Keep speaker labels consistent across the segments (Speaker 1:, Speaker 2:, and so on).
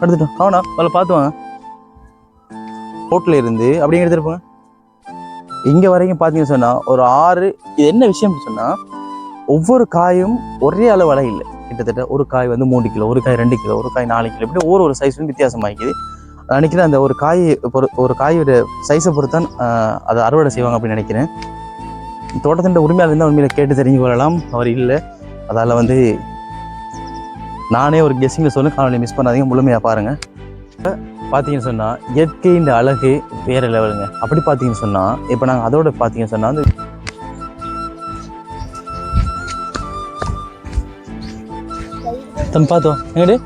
Speaker 1: எடுத்துட்டோம். அவனா அதில் பார்த்து வாங்க. இருந்து அப்படியே எடுத்துருப்போங்க இங்கே வரைக்கும் பார்த்தீங்கன்னு சொன்னால் ஒரு ஆறு இது என்ன விஷயம் சொன்னால் ஒவ்வொரு காயும் ஒரே அளவு அளவு இல்லை. கிட்டத்தட்ட ஒரு காய் வந்து மூணு கிலோ ஒரு காய் ரெண்டு கிலோ ஒரு காய் நாலு கிலோ இப்படி ஒரு ஒரு சைஸ் வந்து வித்தியாசமாகிக்குது நினைக்கிறேன் அந்த ஒரு காய் பொறு ஒரு காயோட சைஸை பொறுத்தான் அதை அறுவடை செய்வாங்க அப்படின்னு நினைக்கிறேன். தோட்டத்தின் உரிமையாளர் இருந்தால் உண்மையில கேட்டு தெரிஞ்சு கொள்ளலாம் அவர் இல்லை. அதால் வந்து நானே ஒரு கெஸ்ஸிங்கில் சொல்ல காணொலி மிஸ் பண்ணாதீங்க முழுமையாக பாருங்கள் பார்த்தீங்கன்னு சொன்னால் இயற்கையின் அழகு வேறு லெவலுங்க அப்படி பார்த்தீங்கன்னு சொன்னால் இப்போ நாங்கள் அதோட பார்த்தீங்கன்னு சொன்னால் வந்து தம்பி பார்த்தோம் எங்கடி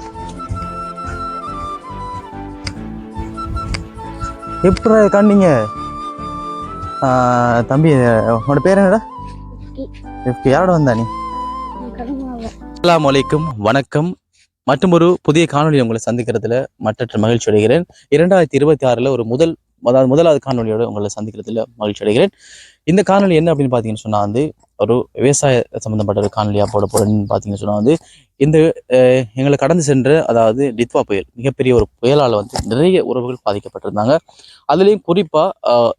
Speaker 1: எப்படி கண்டீங்க தம்பி உன்னோட பேர் என்னடா? யாரோட வந்தா நீ? அஸ்லாம் வலைக்கும் வணக்கம். மற்றும் ஒரு புதிய காணொலி உங்களை சந்திக்கிறதுல மற்றற்ற மகிழ்ச்சி அடைகிறேன். இரண்டாயிரத்தி இருபத்தி ஆறில் ஒரு முதல் அதாவது முதலாவது காணொலியோட உங்களை சந்திக்கிறதுல மகிழ்ச்சி அடைகிறேன். இந்த காணொலி என்ன அப்படின்னு பார்த்தீங்கன்னு சொன்னால் வந்து ஒரு விவசாய சம்மந்தப்பட்ட ஒரு காணொலியாக போட போகிறேன்னு பார்த்தீங்கன்னு சொன்னால் வந்து இந்த எங்களை கடந்து சென்ற அதாவது டித்வா புயல் மிகப்பெரிய ஒரு புயலால் வந்து நிறைய உறவுகள் பாதிக்கப்பட்டிருந்தாங்க. அதுலேயும் குறிப்பாக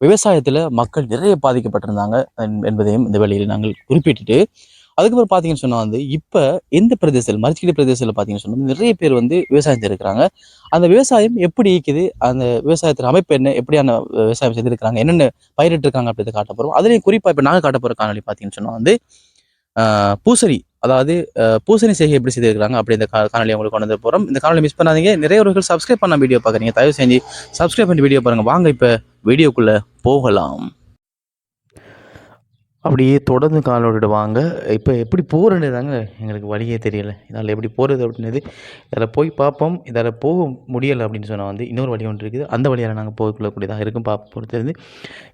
Speaker 1: விவசாயத்தில் மக்கள் நிறைய பாதிக்கப்பட்டிருந்தாங்க என்பதையும் இந்த வேலையில் நாங்கள் குறிப்பிட்டுட்டு அதுக்கப்புறம் பார்த்தீங்கன்னு சொன்னால் வந்து இப்போ எந்த பிரதேசத்தில் மரிச்சிக்கிடி பிரதேசத்தில் பார்த்தீங்கன்னு சொன்னால் நிறைய பேர் வந்து விவசாயம் இருக்கிறாங்க அந்த விவசாயம் எப்படி இருக்குது? அந்த விவசாயத்தின் அமைப்பு என்ன? எப்படியான விவசாயம் செய்திருக்கிறாங்க? என்னென்ன பயிரிட்டு இருக்காங்க அப்படின்றத காட்ட போகிறோம் அதுலேயும் குறிப்பாக இப்போ நாங்கள் காட்ட போகிற காணொலி பார்த்தீங்கன்னு சொன்னால் வந்து பூசணி. அதாவது பூசணி செய்கை எப்படி செய்திருக்கிறாங்க அப்படி இந்த காணொலி உங்களுக்கு கொண்டு வந்து போகிறோம் இந்த காணொலி மிஸ் பண்ணாதீங்க. நிறையவர்கள் சப்ஸ்கிரைப் பண்ண வீடியோ பார்க்குறீங்க தயவு செஞ்சு சப்ஸ்கிரைப் பண்ணி வீடியோ பாருங்கள் வாங்க இப்போ வீடியோக்குள்ளே போகலாம். அப்படியே தொடர்ந்து காலோடு இப்போ எப்படி போகிறேன்னு தாங்க எங்களுக்கு வழியே தெரியல. இதால் எப்படி போகிறது அப்படின்னது இதில் போய் பார்ப்போம். இதில் போக முடியலை அப்படின்னு சொன்னால் வந்து இன்னொரு வழி ஒன்று இருக்குது. அந்த வழியால் நாங்கள் போகக்கூடியதாக இருக்கும் பார்ப்போம். பொறுத்திருந்து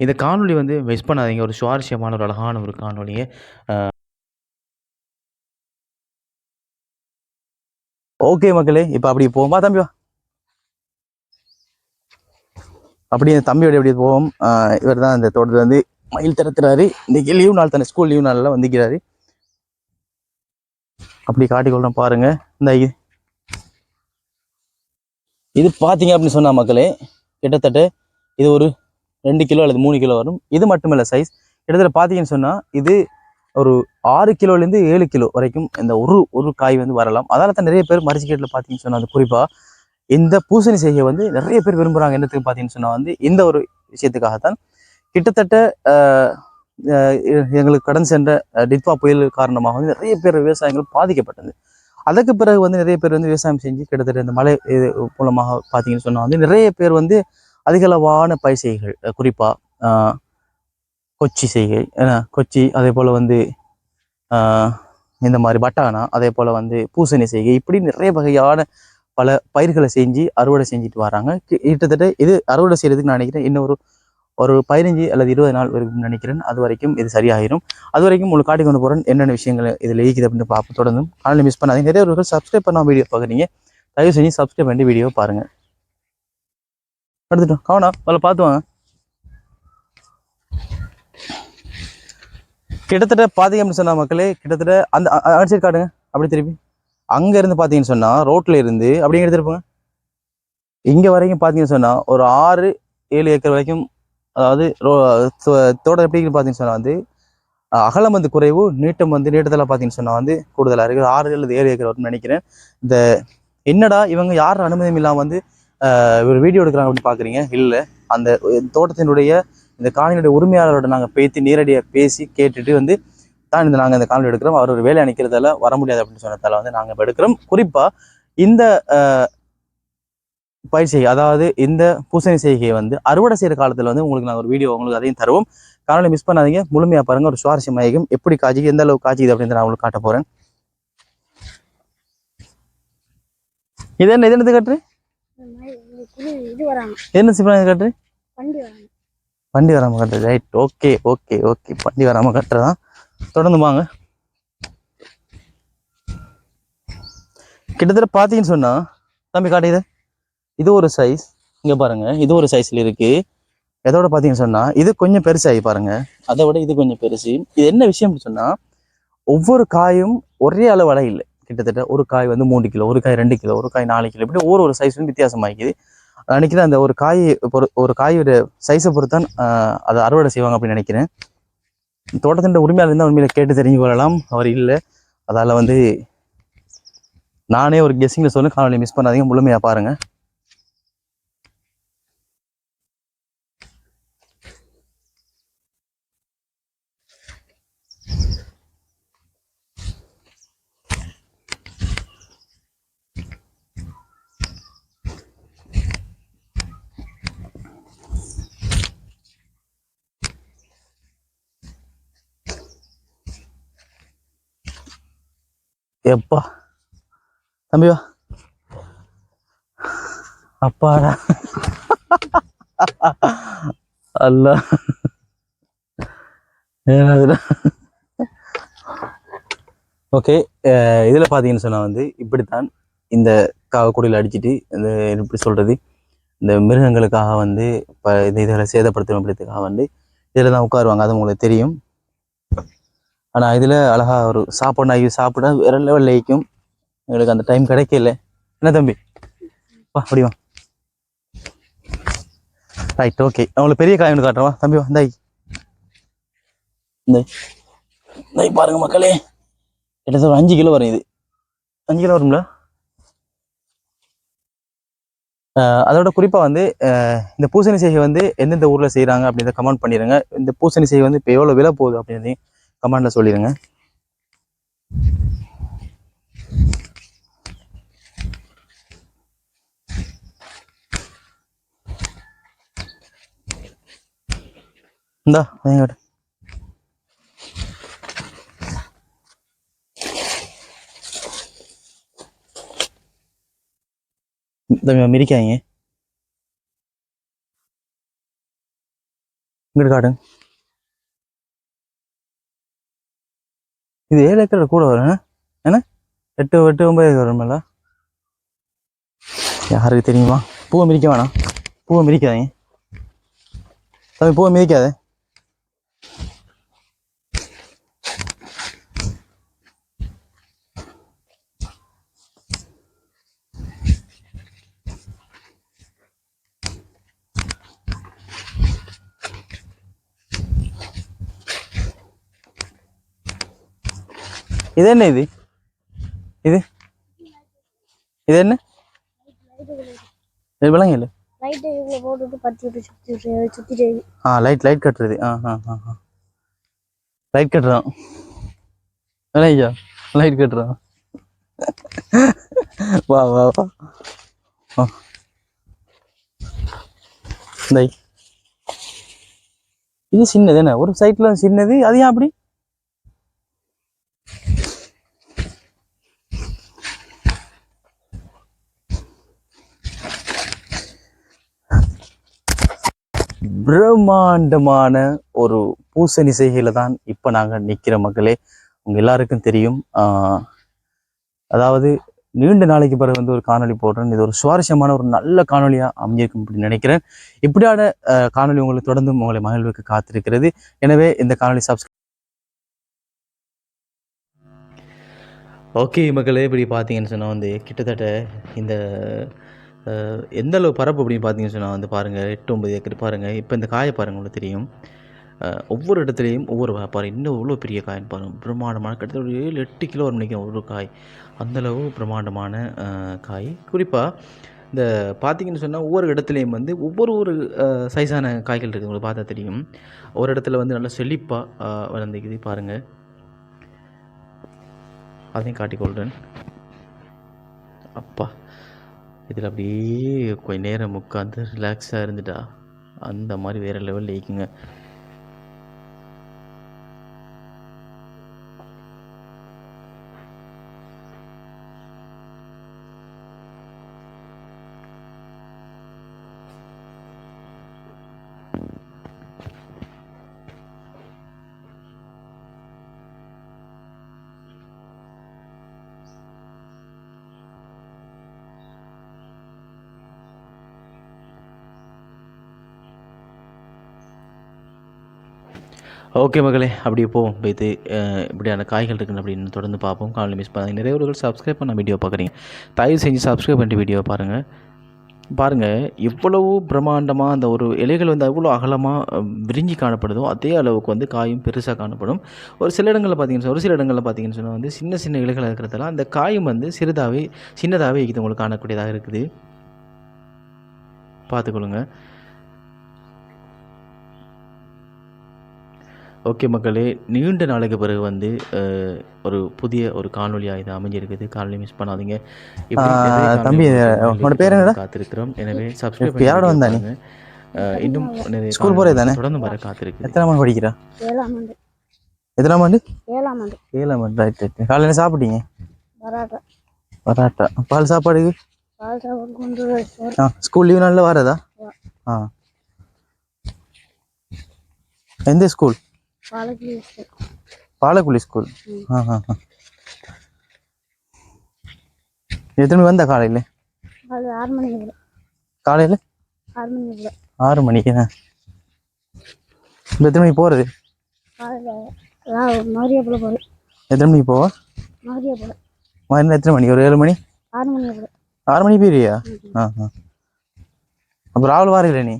Speaker 1: இந்த காணொலி வந்து மிஸ் பண்ணாதீங்க. ஒரு சுவாரஸ்யமான ஒரு அழகான ஒரு காணொலியை ஓகே மக்களே இப்போ அப்படி போவோமா தம்பி? வா அப்படியே தம்பியோட எப்படி போவோம். இவர் தான் இந்த தோட்டத்தில் வந்து மயில் திறத்துறாரு. இன்னைக்கு லீவ் நாள் தானே ஸ்கூல் லீவ் நாளில் வந்துக்கிறாரு. அப்படி காட்டிக்கொள்றோம் பாருங்க. இந்த இது. பார்த்தீங்க அப்படின்னு சொன்னா மக்களே கிட்டத்தட்ட இது ஒரு ரெண்டு கிலோ அல்லது மூணு கிலோ வரும். இது மட்டுமில்ல சைஸ் கிட்டத்தட்ட பார்த்தீங்கன்னு சொன்னா இது ஒரு ஆறு கிலோலேருந்து ஏழு கிலோ வரைக்கும் இந்த ஒரு ஒரு காய் வந்து வரலாம். அதனால தான் நிறைய பேர் மரிச்சிக்கேட்டில் பார்த்தீங்கன்னு சொன்னால் அது குறிப்பாக இந்த பூசணி செய்கை வந்து நிறைய பேர் விரும்புகிறாங்க என்னத்துக்கு பார்த்தீங்கன்னு சொன்னால் வந்து இந்த ஒரு விஷயத்துக்காகத்தான் கிட்டத்தட்ட ஆஹ், எங்களுக்கு கடன் சென்ற ஆஹ், டிட்வா புயல் காரணமாக வந்து நிறைய பேர் விவசாயங்கள் பாதிக்கப்பட்டது. அதுக்கு பிறகு வந்து நிறைய பேர் வந்து விவசாயம் செஞ்சு கிட்டத்தட்ட இந்த மழை இது மூலமாக பார்த்தீங்கன்னு சொன்னால் வந்து நிறைய பேர் வந்து அதிகளவான பயிர் செய்கைகள் குறிப்பாக கொச்சி செய்கை ஏன்னா கொச்சி அதே போல் வந்து ஆஹ், இந்த மாதிரி பட்டானா அதே போல் வந்து பூசணி செய்கை இப்படி நிறைய வகையான பல பயிர்களை செஞ்சு அறுவடை செஞ்சுட்டு வராங்க. கி- கிட்டத்தட்ட இது அறுவடை செய்கிறதுக்கு நான் நினைக்கிறேன் இன்னொரு ஒரு பதினஞ்சு அல்லது இருபது நாள் வரைக்கும் நினைக்கிறேன். அது வரைக்கும் இது சரியாகிடும் அது வரைக்கும் உங்களுக்கு காட்டி கொண்டு போகிறேன் என்னென்ன விஷயங்கள் இதில் இருக்குது அப்படின்னு பார்ப்போம். தொடர்ந்து காலையில் மிஸ் பண்ணாதீங்க. நிறைய ஒரு சப்ஸ்கிரைப் பண்ணால் வீடியோ பார்க்குறீங்க தயவு செஞ்சு சப்ஸ்கிரைப் பண்ணி வீடியோ பாருங்க. எடுத்துட்டோம். கவனா? அதில் பார்த்து வாங்க. கிட்டத்தட்ட பார்த்தீங்க அப்படின்னு சொன்னால் மக்களே கிட்டத்தட்ட அந்த அடிச்சு காட்டுங்க. அப்படி திருப்பி. அங்கே இருந்து பார்த்தீங்கன்னு சொன்னால் ரோட்டில் இருந்து அப்படியே எடுத்துருப்போங்க இங்கே வரைக்கும் பார்த்தீங்கன்னு சொன்னால் ஒரு ஆறு ஏழு ஏக்கர் வரைக்கும் அதாவது ரோ தோட்டம் எப்படி பார்த்தீங்கன்னு சொன்னால் வந்து அகலம் வந்து குறைவு நீட்டம் வந்து நீட்டத்தில் பார்த்தீங்கன்னு சொன்னால் வந்து கூடுதலாக இருக்குது ஆறு அல்லது ஏழு ஏக்கர் வரும்னு நினைக்கிறேன். இந்த என்னடா இவங்க யார் அனுமதியும் இல்லாமல் வந்து ஒரு வீடியோ எடுக்கிறாங்க அப்படின்னு பார்க்குறீங்க? இல்லை. அந்த தோட்டத்தினுடைய இந்த காணியினுடைய உரிமையாளரோட நாங்கள் பேசி நேரடியாக பேசி கேட்டுட்டு வந்து தான் இந்த நாங்கள் இந்த காணொலி எடுக்கிறோம். அவர் ஒரு வேலை அணிக்கிறதால வர முடியாது அப்படின்னு சொன்னதால வந்து நாங்கள் இப்போ எடுக்கிறோம். குறிப்பாக இந்த பயிர் செய்கை அதாவது இந்த பூசணி செய்கையை வந்து அறுவடை செய்கிற காலத்தில் வந்து உங்களுக்கு நாங்கள் ஒரு வீடியோ உங்களுக்கு அதையும் தருவோம். காலையில் மிஸ் பண்ணாதீங்க. முழுமையாக பாருங்க. ஒரு சுவாரஸ்யம் எப்படி காய்ச்சி எந்த அளவுக்கு காய்ச்சிது அப்படின்னு நான் உங்களுக்கு காட்ட போகிறேன் இது என்ன இது என்னது கட்டுரு? என்ன சிப்பா இது கட்டுரு?
Speaker 2: வண்டி
Speaker 1: வண்டி வராமல் கட்டுறது ரைட் ஓகே ஓகே ஓகே வண்டி வராமல் கட்டுறதான் தொடர்ந்து வாங்க. கிட்டத்தட்ட பார்த்தீங்கன்னு சொன்னா தம்பி காட்டுது இது ஒரு சைஸ் இங்கே பாருங்க இது ஒரு சைஸ்ல இருக்கு. எதோட பார்த்தீங்கன்னு சொன்னால் இது கொஞ்சம் பெருசாகி பாருங்க. அதை விட இது கொஞ்சம் பெருசு. இது என்ன விஷயம் அப்படின்னு ஒவ்வொரு காயும் ஒரே அளவு அளவு இல்லை. கிட்டத்தட்ட ஒரு காய் வந்து மூணு கிலோ ஒரு காய் ரெண்டு கிலோ ஒரு காய் நாலு கிலோ இப்படி ஒரு ஒரு சைஸ் வந்து வித்தியாசமாகிக்குது. நினைக்கிறேன் அந்த ஒரு காய் ஒரு காயோட சைஸை பொறுத்து தான் அதை அறுவடை செய்வாங்க அப்படின்னு நினைக்கிறேன். தோட்டத்தின் உரிமையாளர் இருந்தால் உண்மையில கேட்டு தெரிஞ்சு கொள்ளலாம். அவர் இல்லை. அதால் வந்து நானே ஒரு கெஸ்ஸிங்கில் சொல்லி காணொலி மிஸ் பண்ணாதீங்க. முழுமையாக பாருங்கள் எப்பா? தம்பி வா. அப்பாடா. அல்ல. ஓகே இதில் பார்த்தீங்கன்னு சொன்னால் வந்து இப்படித்தான் இந்த காவக்குடியில் அடிச்சிட்டு இந்த எப்படி சொல்கிறது இந்த மிருகங்களுக்காக வந்து இப்போ இந்த இதில் சேதப்படுத்தணும் அப்படின்றதுக்காக வந்து இதில் தான் உட்காருவாங்க. அது உங்களுக்கு தெரியும். ஆனால் இதில் அழகா ஒரு சாப்பாடு ஆகி சாப்பிட வேற லெவல் லைக்கும் எங்களுக்கு அந்த டைம் கிடைக்கல. என்ன தம்பி? வா அப்படி ரைட் ஓகே அவங்களுக்கு பெரிய காய் ஒன்று காட்டுறவா தம்பி வா இந்தாய். இந்தாய். இந்தாய் பாருங்க மக்களே. கிட்டத்தட்ட ஒரு அஞ்சு கிலோ வரும் இது. அஞ்சு கிலோ வரும்ல? அதோட குறிப்பாக வந்து இந்த பூசணி செய்கை வந்து எந்தெந்த ஊரில் செய்கிறாங்க அப்படின்றத கமெண்ட் பண்ணிடுங்க இந்த பூசணி செய்கை வந்து இப்போ எவ்வளோ விலை போகுது அப்படின்றதையும் கமெண்டில் சொல்லிடுங்க இந்தா வாங்கிட்டு தம்பி மிரிக்காங்க இங்கிட்டு காட்டுங்க. இது ஏழு ஏக்கரில் கூட வரும். என்ன? எட்டு எட்டு ஒன்பது ஏக்கர் வரும்ல யாருக்கு தெரியுமா? பூவை மிதிக்க வேணாம். பூவை மிதிக்காதீங்க. தம்பி பூவை மிதிக்காதே. இது என்ன இது? இது? இது என்ன? இது விளங்க இல்லை
Speaker 2: லைட்டு இவ்வளோ போட்டுட்டு பத்தி விட்டு சுற்றி சுற்றிட்டு
Speaker 1: ஆ லைட் லைட் கட்டுறது. ஆ ஆ ஆ லைட் கட்டுறோம். ஐயா லைட் கட்டுறோம். வா வா வா. ஆ. இது சின்னது என்ன? ஒரு சைட்ல சின்னது அது ஏன் அப்படி? பிரம்மாண்டமான ஒரு பூசணி செய்கையில் தான் இப்போ நாங்கள் நிற்கிற மக்களே. உங்க எல்லாருக்கும் தெரியும். அதாவது நீண்ட நாளைக்கு பிறகு வந்து ஒரு காணொளி போடுறேன். இது ஒரு சுவாரஸ்யமான ஒரு நல்ல காணொலியாக அமைஞ்சிருக்கும் அப்படின்னு நினைக்கிறேன். இப்படியான காணொலி காணொளி உங்களை தொடர்ந்து உங்களை மகிழ்வுக்கு காத்திருக்கிறது. எனவே இந்த காணொளி சப்ஸ்கிரைப் ஓகே மக்களே இப்படி பார்த்தீங்கன்னு சொன்னால் வந்து கிட்டத்தட்ட இந்த எந்த அளவு பரப்பு அப்படின்னு பார்த்தீங்கன்னு சொன்னால் வந்து பாருங்கள் எட்டு ஒன்பது ஏக்கர் பாருங்கள் இப்போ இந்த காயை பாருங்கள் உங்களுக்கு தெரியும். ஒவ்வொரு இடத்துலையும் ஒவ்வொரு பாரு இன்னும் இவ்வளோ பெரிய காய்னு பாருங்கள் பிரம்மாண்டமான கிட்டத்தட்ட ஒரு ஏழு எட்டு கிலோ வரும் நினைக்கிறேன் ஒரு காய். அந்தளவு பிரம்மாண்டமான காய். குறிப்பாக இந்த பார்த்தீங்கன்னு சொன்னால் ஒவ்வொரு இடத்துலையும் வந்து ஒவ்வொரு ஒரு சைஸான காய்கள் இருக்குது. உங்களுக்கு பார்த்தா தெரியும். ஒரு இடத்துல வந்து நல்லா செழிப்பாக வளர்ந்துக்குது பாருங்கள் அதையும் காட்டிக்கொள்கிறேன் அப்பா. இதில் அப்படியே கொஞ்ச நேரம் உட்காந்து ரிலாக்ஸாக இருந்துட்டா. அந்த மாதிரி வேறு லெவலில் இருக்குங்க
Speaker 3: ஓகே மகளே அப்படியே போவோம். இது இப்படியான காய்கள் இருக்குன்னு அப்படின்னு தொடர்ந்து பார்ப்போம். காலையில் மிஸ் பண்ணாங்க நிறைய பேர்கள் சப்ஸ்கிரைப் பண்ண வீடியோ பார்க்குறீங்க. தயவு செஞ்சு சப்ஸ்கிரைப் பண்ணிட்டு வீடியோ பாருங்கள் பாருங்கள் எவ்வளவு பிரம்மாண்டமாக அந்த ஒரு இலைகள் வந்து எவ்வளோ அகலமாக விரிஞ்சி காணப்படுதோ அதே அளவுக்கு வந்து காயும் பெருசாக காணப்படும். ஒரு சில இடங்களில் பார்த்தீங்கன்னு ஒரு சில இடங்களில் பார்த்தீங்கன்னு சொன்னால் வந்து சின்ன சின்ன இலைகள் இருக்கிறதால அந்த காயும் வந்து சிறிதாகவே சின்னதாகவே இது உங்களுக்கு காணக்கூடியதாக இருக்குது. பார்த்துக்கொள்ளுங்க. ஓகே மக்களே நீண்ட நாளைக்கு பிறகு வந்து ஒரு புதிய ஒரு காணொலியாக இது அமைஞ்சிருக்குது. காணொலி மிஸ் பண்ணாதீங்க.
Speaker 1: தம்பி, உன்னோட பேர் என்னடா?
Speaker 3: காத்திருக்கிறோம். எனவே சப்ஸ்கிரைப்
Speaker 1: யாரோட வந்தா நீ?
Speaker 3: இன்னும் நிறைய
Speaker 1: ஸ்கூல் போறே தானே?
Speaker 3: தொடர்ந்து வர காத்திருக்கு
Speaker 1: எத்தனை ஆண்டு படிக்கிறா?
Speaker 2: ஏழாம் ஆண்டு.
Speaker 1: எத்தனாம் ஆண்டு?
Speaker 2: ஏழாம் ஆண்டு.
Speaker 1: ஏழாம் ஆண்டு ரைட் ரைட் காலையில் என்ன சாப்பிட்டீங்க?
Speaker 2: வராட்டா
Speaker 1: வராட்டா பால் சாப்பாடுக்கு
Speaker 2: பால் சாப்பாடு கொண்டு
Speaker 1: ஆ ஸ்கூல் லீவ் நாளில் வரதா? ஆ. எந்த ஸ்கூல் பாலக்குழி ஸ்கூல் எத்தனை மணி வந்தா காலையில்?
Speaker 2: ஆறு விட
Speaker 1: காலையில்?
Speaker 2: ஆறு மணிக்கு விட
Speaker 1: ஆறு மணிக்கு? இப்போ எத்தனை மணிக்கு போகிறது
Speaker 2: காலையில் மாரியாப்புல போகிறேன்
Speaker 1: எத்தனை மணிக்கு போவா?
Speaker 2: மாரியாப்புல
Speaker 1: மறுநாள் எத்தனை மணி? ஒரு ஏழு மணி?
Speaker 2: ஆறு விட
Speaker 1: ஆறு மணி போயிருவியா ஆ ஆ அப்போ ராகுல் வாரில்ல நீ?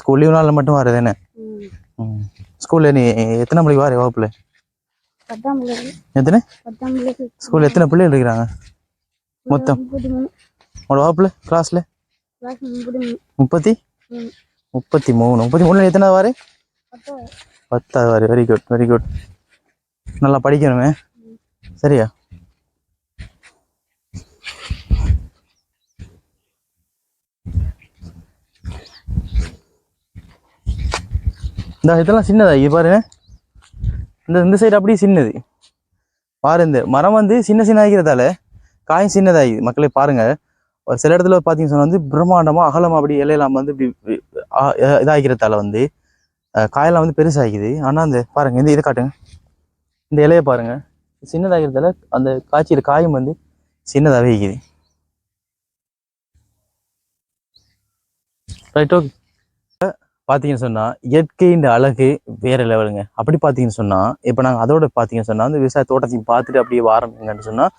Speaker 1: ஸ்கூல் லீவ் நாளில் மட்டும் வாரு தானே?
Speaker 2: ம்.
Speaker 1: ம். ஸ்கூலில் நீ எத்தனை மணிக்கு வாரு வகுப்பில்? எத்தனை? ஸ்கூலில் எத்தனை பிள்ளைகள் இருக்கிறாங்க? மொத்தம்.
Speaker 2: மூணு.
Speaker 1: உங்களோட வகுப்பில்? கிளாஸில்
Speaker 2: கிளாஸ் முப்பத்தி மூணு.
Speaker 1: முப்பத்தி? மூணு முப்பத்தி மூணுல எத்தனை வாரு?
Speaker 2: பத்தா
Speaker 1: பத்தாவது வாரு. வெரி குட் வெரி குட் நல்லா படிக்கணுமே. சரியா? இந்த இதெல்லாம் சின்னதா இது பாருங்க இந்த இந்த சைடு அப்படியே சின்னது. பாரு இந்த மரம் வந்து சின்ன சின்ன ஆகிறதால காயும் சின்னதாகிது மக்களே பாருங்க. ஒரு சில இடத்துல பார்த்தீங்க சொன்னால் வந்து பிரம்மாண்டமாக அகலமாக அப்படி இலையெல்லாம் வந்து இப்படி இதாகிறதால வந்து காயெல்லாம் வந்து பெருசாகிது ஆனால் அந்த பாருங்கள் இந்த இதை காட்டுங்க. இந்த இலையை பாருங்கள் சின்னதாகிறதால அந்த காய்ச்சியில் காயும் வந்து சின்னதாகவே இருக்குது ரைட் ஓகே பார்த்தீங்கன்னு சொன்னால் இயற்கையின் அழகு வேற லெவலுங்க அப்படி பார்த்தீங்கன்னு சொன்னால் இப்போ நாங்கள் அதோட பார்த்தீங்கன்னு சொன்னால் அந்த விவசாய தோட்டத்தையும் பார்த்துட்டு அப்படியே ஆரம்பிங்கன்னு சொன்னால்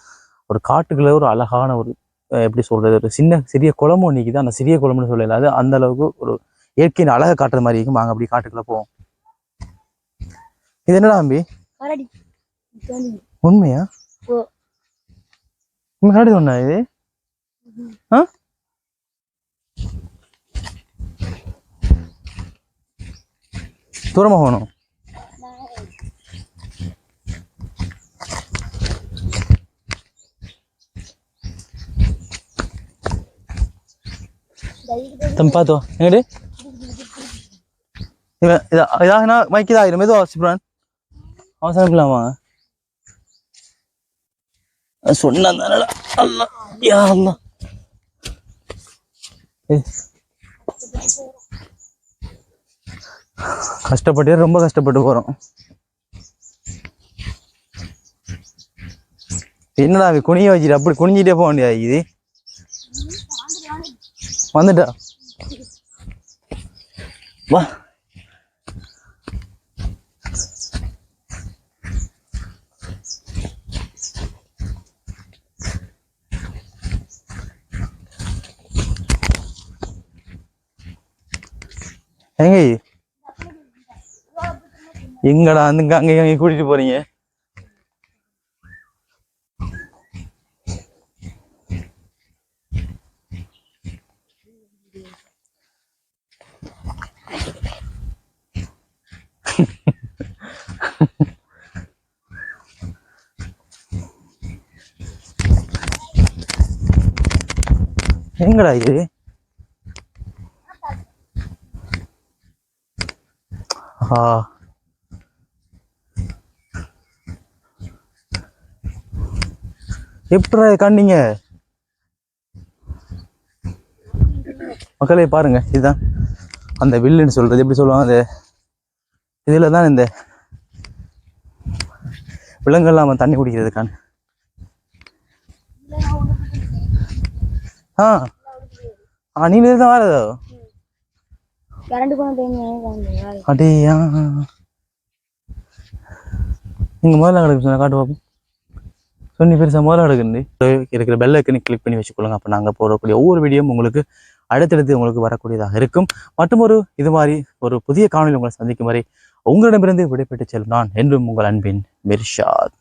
Speaker 1: ஒரு காட்டுக்குள்ள ஒரு அழகான ஒரு எப்படி சொல்றது ஒரு சின்ன சிறிய குளமும் நிற்கிது அந்த சிறிய குளம்னு சொல்லல அது அந்த அளவுக்கு ஒரு இயற்கையின் அழகை காட்டுற மாதிரி இருக்கும். வாங்க அப்படி காட்டுக்குள்ள போவோம். இது என்னடா அம்பி. உண்மையா? கரடி ஒண்ணா இது? ஆ? தூரமாக போகணும். தம்பி பார்த்தோ எங்கடி? இவன் இதா இதாகனா மைக் இதாகிடும் மெதுவா சிப்ரான். அவசரம் இல்லாமா சொன்னான் அல்லா யா அல்லா ஏய். கஷ்டப்பட்டு ரொம்ப கஷ்டப்பட்டு போகிறோம் என்னடா அவன் குனிய வச்சுட்டு அப்படி குனிஞ்சிட்டே போக வேண்டியது இது வந்துட்டா. வா. எங்க எங்கடா அந்த அங்கே அங்க கூட்டிட்டு போறீங்க? எங்கடா இது? ஆ. எப்படா கண்டீங்க மக்களே பாருங்க இதுதான். அந்த வில்லுன்னு சொல்றது எப்படி சொல்லுவாங்க? அந்த இதுல தான் இந்த விலங்குகள்லாம் அவன் தண்ணி குடிக்கிறதுக்கான ஆ. ஆ நீங்க தான் வரதோ அடேயா. நீங்கள் முதல்ல கிடக்கு காட்டு பார்ப்போம் நீ பெருசாக முதல்ல இருக்கிற பெல் ஐக்கனை கிளிக் பண்ணி வச்சுக்கொள்ளுங்க. அப்போ நாங்கள் போடக்கூடிய ஒவ்வொரு வீடியோவும் உங்களுக்கு அடுத்தடுத்து உங்களுக்கு வரக்கூடியதாக இருக்கும். மற்றும் ஒரு இது மாதிரி ஒரு புதிய காணொலி உங்களை சந்திக்கும் வரை உங்களிடமிருந்து விடைபெற்று செல்லும் நான் என்றும் உங்கள் அன்பின் மிர்ஷாத்.